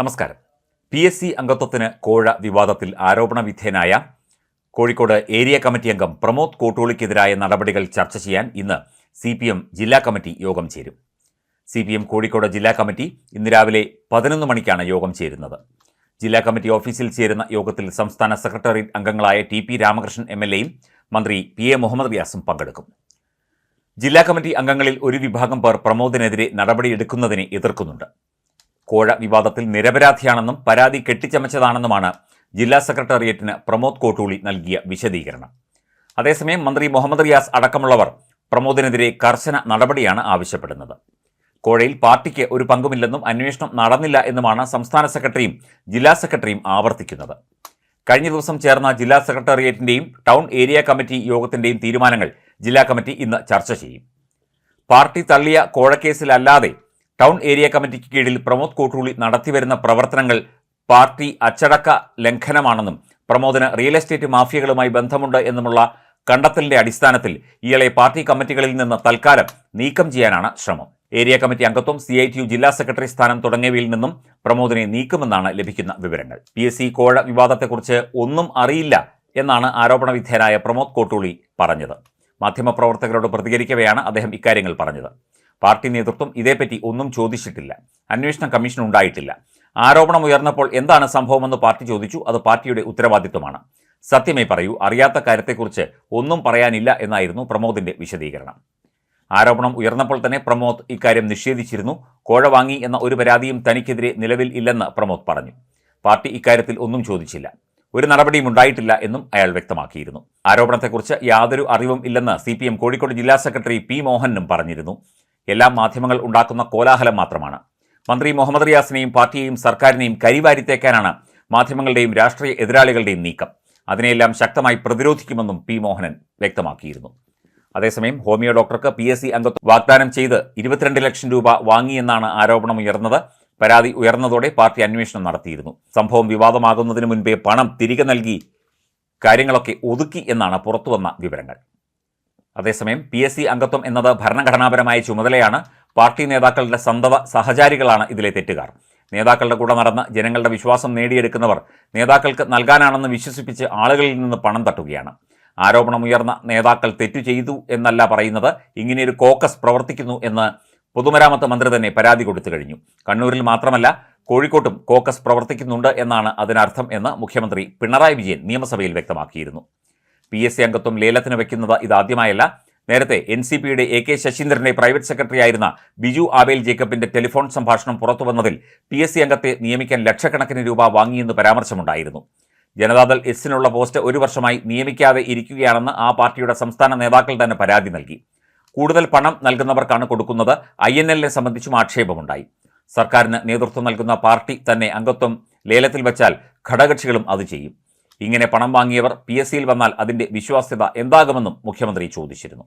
നമസ്കാരം. P S C അംഗത്വത്തിന് കോഴ വിവാദത്തിൽ ആരോപണ വിധേയനായ കോഴിക്കോട് ഏരിയ കമ്മിറ്റി അംഗം പ്രമോദ് കോട്ടൂളിക്കെതിരായ നടപടികൾ ചർച്ച ചെയ്യാൻ ഇന്ന് സി പി എം ജില്ലാ കമ്മിറ്റി യോഗം ചേരും. സി പി എം കോഴിക്കോട് ജില്ലാ കമ്മിറ്റി ഇന്ന് രാവിലെ പതിനൊന്ന് മണിക്കാണ് യോഗം ചേരുന്നത്. ജില്ലാ കമ്മിറ്റി ഓഫീസിൽ ചേരുന്ന യോഗത്തിൽ സംസ്ഥാന സെക്രട്ടേറിയറ്റ് അംഗങ്ങളായ T P Ramakrishnan M L എയും മന്ത്രി പി എ മുഹമ്മദ് വ്യാസും പങ്കെടുക്കും. ജില്ലാ കമ്മിറ്റി അംഗങ്ങളിൽ ഒരു വിഭാഗം പേർ പ്രമോദിനെതിരെ നടപടിയെടുക്കുന്നതിനെ എതിർക്കുന്നുണ്ട്. കോഴ വിവാദത്തിൽ നിരപരാധിയാണെന്നും പരാതി കെട്ടിച്ചമച്ചതാണെന്നുമാണ് ജില്ലാ സെക്രട്ടേറിയറ്റിന് പ്രമോദ് കോട്ടൂളി നൽകിയ വിശദീകരണം. അതേസമയം മന്ത്രി മുഹമ്മദ് റിയാസ് അടക്കമുള്ളവർ പ്രമോദിനെതിരെ കർശന നടപടിയാണ് ആവശ്യപ്പെടുന്നത്. കോഴയിൽ പാർട്ടിക്ക് ഒരു പങ്കുമില്ലെന്നും അന്വേഷണം നടന്നില്ല എന്നുമാണ് സംസ്ഥാന സെക്രട്ടറിയും ജില്ലാ സെക്രട്ടറിയും ആവർത്തിക്കുന്നത്. കഴിഞ്ഞ ദിവസം ചേർന്ന ജില്ലാ സെക്രട്ടേറിയറ്റിന്റെയും ടൗൺ ഏരിയ കമ്മിറ്റി യോഗത്തിന്റെയും തീരുമാനങ്ങൾ ജില്ലാ കമ്മിറ്റി ഇന്ന് ചർച്ച ചെയ്യും. പാർട്ടി തള്ളിയ കോഴക്കേസിലല്ലാതെ ടൗൺ ഏരിയ കമ്മിറ്റിക്ക് കീഴിൽ പ്രമോദ് കോട്ടൂളി നടത്തിവരുന്ന പ്രവർത്തനങ്ങൾ പാർട്ടി അച്ചടക്ക ലംഘനമാണെന്നും പ്രമോദിന് റിയൽ എസ്റ്റേറ്റ് മാഫിയകളുമായി ബന്ധമുണ്ട് എന്നുമുള്ള കണ്ടെത്തലിന്റെ അടിസ്ഥാനത്തിൽ ഇയാളെ പാർട്ടി കമ്മിറ്റികളിൽ നിന്ന് തൽക്കാലം നീക്കം ചെയ്യാനാണ് ശ്രമം. ഏരിയ കമ്മിറ്റി അംഗത്വം സി ഐ ടി യു ജില്ലാ സെക്രട്ടറി സ്ഥാനം തുടങ്ങിയവയിൽ നിന്നും പ്രമോദിനെ നീക്കുമെന്നാണ് ലഭിക്കുന്ന വിവരങ്ങൾ. പി എസ് സി കോഴ വിവാദത്തെക്കുറിച്ച് ഒന്നും അറിയില്ല എന്നാണ് ആരോപണ വിധേയനായ പ്രമോദ് കോട്ടൂളി പറഞ്ഞത്. മാധ്യമപ്രവർത്തകരോട് പ്രതികരിക്കവെയാണ് അദ്ദേഹം ഇക്കാര്യങ്ങൾ പറഞ്ഞത്. പാർട്ടി നേതൃത്വം ഇതേപ്പറ്റി ഒന്നും ചോദിച്ചിട്ടില്ല. അന്വേഷണ കമ്മീഷൻ ഉണ്ടായിട്ടില്ല. ആരോപണം ഉയർന്നപ്പോൾ എന്താണ് സംഭവമെന്ന് പാർട്ടി ചോദിച്ചു. അത് പാർട്ടിയുടെ ഉത്തരവാദിത്വമാണ്. സത്യമേ പറയൂ അറിയാത്ത കാര്യത്തെക്കുറിച്ച് ഒന്നും പറയാനില്ല എന്നായിരുന്നു പ്രമോദിന്റെ വിശദീകരണം. ആരോപണം ഉയർന്നപ്പോൾ തന്നെ പ്രമോദ് ഇക്കാര്യം നിഷേധിച്ചിരുന്നു. കോഴ വാങ്ങി എന്ന ഒരു പരാതിയും തനിക്കെതിരെ നിലവിൽ ഇല്ലെന്ന് പ്രമോദ് പറഞ്ഞു. പാർട്ടി ഇക്കാര്യത്തിൽ ഒന്നും ചോദിച്ചില്ല. ഒരു നടപടിയും ഉണ്ടായിട്ടില്ല എന്നും അയാൾ വ്യക്തമാക്കിയിരുന്നു. ആരോപണത്തെക്കുറിച്ച് യാതൊരു അറിവും ഇല്ലെന്ന് സി കോഴിക്കോട് ജില്ലാ സെക്രട്ടറി പി മോഹനും പറഞ്ഞിരുന്നു. എല്ലാം മാധ്യമങ്ങൾ ഉണ്ടാക്കുന്ന കോലാഹലം മാത്രമാണ്. മന്ത്രി മുഹമ്മദ് റിയാസിനെയും പാർട്ടിയെയും സർക്കാരിനെയും കരിവാരിത്തേക്കാനാണ് മാധ്യമങ്ങളുടെയും രാഷ്ട്രീയ എതിരാളികളുടെയും നീക്കം. അതിനെയെല്ലാം ശക്തമായി പ്രതിരോധിക്കുമെന്നും പി മോഹനൻ വ്യക്തമാക്കിയിരുന്നു. അതേസമയം ഹോമിയോ ഡോക്ടർക്ക് പി എസ് സി അംഗത്വം വാഗ്ദാനം ചെയ്ത് ഇരുപത്തിരണ്ട് ലക്ഷം രൂപ വാങ്ങിയെന്നാണ് ആരോപണം ഉയർന്നത്. പരാതി ഉയർന്നതോടെ പാർട്ടി അന്വേഷണം നടത്തിയിരുന്നു. സംഭവം വിവാദമാകുന്നതിന് മുൻപേ പണം തിരികെ നൽകി കാര്യങ്ങളൊക്കെ ഒതുക്കി എന്നാണ് പുറത്തുവന്ന വിവരങ്ങൾ. അതേസമയം പി എസ് സി അംഗത്വം എന്നത് ഭരണഘടനാപരമായ ചുമതലയാണ്. പാർട്ടി നേതാക്കളുടെ സന്തത സഹചാരികളാണ് ഇതിലെ തെറ്റുകാർ. നേതാക്കളുടെ കൂടെ നടന്ന് ജനങ്ങളുടെ വിശ്വാസം നേടിയെടുക്കുന്നവർ നേതാക്കൾക്ക് നൽകാനാണെന്ന് വിശ്വസിപ്പിച്ച് ആളുകളിൽ നിന്ന് പണം തട്ടുകയാണ്. ആരോപണമുയർന്ന നേതാക്കൾ തെറ്റു ചെയ്തു എന്നല്ല പറയുന്നത്. ഇങ്ങനെയൊരു കോക്കസ് പ്രവർത്തിക്കുന്നു എന്ന് പൊതുമരാമത്ത് മന്ത്രി തന്നെ പരാതി കൊടുത്തു കഴിഞ്ഞു. കണ്ണൂരിൽ മാത്രമല്ല കോഴിക്കോട്ടും കോക്കസ് പ്രവർത്തിക്കുന്നുണ്ട് എന്നാണ് അതിനർത്ഥം എന്ന് മുഖ്യമന്ത്രി പിണറായി വിജയൻ നിയമസഭയിൽ വ്യക്തമാക്കിയിരുന്നു. പി എസ് സി അംഗത്വം ലേലത്തിന് വയ്ക്കുന്നത് ഇതാദ്യമായല്ല. നേരത്തെ എൻ സി പിയുടെ എ കെ ശശീന്ദ്രന്റെ പ്രൈവറ്റ് സെക്രട്ടറി ആയിരുന്ന ബിജു ആബേൽ ജേക്കബിന്റെ ടെലിഫോൺ സംഭാഷണം പുറത്തുവന്നതിൽ പി എസ് സി അംഗത്തെ നിയമിക്കാൻ ലക്ഷക്കണക്കിന് രൂപ വാങ്ങിയെന്ന് പരാമർശമുണ്ടായിരുന്നു. ജനതാദൾ എസിനുള്ള പോസ്റ്റ് ഒരു വർഷമായി നിയമിക്കാതെ ഇരിക്കുകയാണെന്ന് ആ പാർട്ടിയുടെ സംസ്ഥാന നേതാക്കൾ തന്നെ പരാതി നൽകി. കൂടുതൽ പണം നൽകുന്നവർക്കാണ് കൊടുക്കുന്നത്. ഐ എൻ എല്ലിനെ സംബന്ധിച്ചും ആക്ഷേപമുണ്ടായി. സർക്കാരിന് നേതൃത്വം നൽകുന്ന പാർട്ടി തന്നെ അംഗത്വം ലേലത്തിൽ വച്ചാൽ ഘടകക്ഷികളും അത് ചെയ്യും. ഇങ്ങനെ പണം വാങ്ങിയവർ പി എസ് സിയിൽ വന്നാൽ അതിന്റെ വിശ്വാസ്യത എന്താകുമെന്നും മുഖ്യമന്ത്രി ചോദിച്ചിരുന്നു